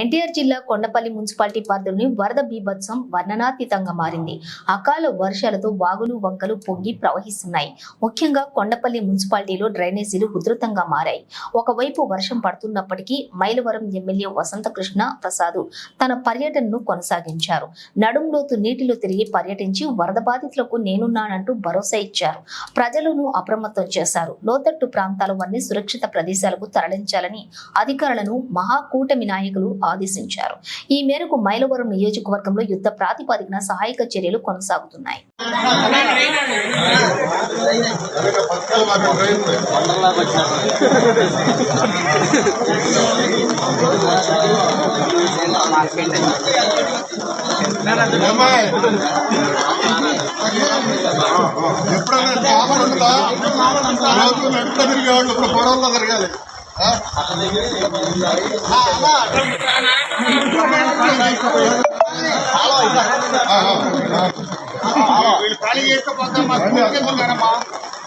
ఎన్టీఆర్ జిల్లా కొండపల్లి మున్సిపాలిటీ పరిధిలోని వరద బీభత్సం వర్ణనాతీతంగా మారింది. అకాల వర్షాలతో వాగులు వంకలు పొంగి ప్రవహిస్తున్నాయి. ముఖ్యంగా కొండపల్లి మున్సిపాలిటీలో డ్రైనేజీలు ఉధృతంగా మారాయి. ఒకవైపు వర్షం పడుతున్నప్పటికీ మైలవరం ఎమ్మెల్యే వసంతకృష్ణ ప్రసాద్ తన పర్యటనను కొనసాగించారు. నడుంలోతు నీటిలో తిరిగి పర్యటించి వరద బాధితులకు నేనున్నానంటూ భరోసా ఇచ్చారు. ప్రజలను అప్రమత్తం చేశారు. లోతట్టు ప్రాంతాల వారిని సురక్షిత ప్రదేశాలకు తరలించాలని అధికారులను మహాకూటమి నాయకులు అధికారులు ఆదేశించారు. ఈ మేరకు మైలవరం నియోజకవర్గంలో యుద్ధ ప్రాతిపదికన సహాయక చర్యలు కొనసాగుతున్నాయి. ఏమ్మాయ్? ఎప్పుడైనా మామూలు ఉందా? తిరిగేవాళ్ళు ఇప్పుడు పొడవుల్లో తిరగాలి. వీళ్ళు ఖాళీ చేసుకోపోతే మా స్కూల్కి వెళ్తున్నారమ్మా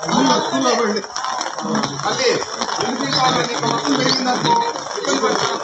స్కూల్లో స్కూల్లో వెళ్ళి మళ్ళీ ఎందుకు కావాలండి ఇక్కడ మొత్తం పెరిగిందనుకో ఇబ్బంది పడుతున్నాం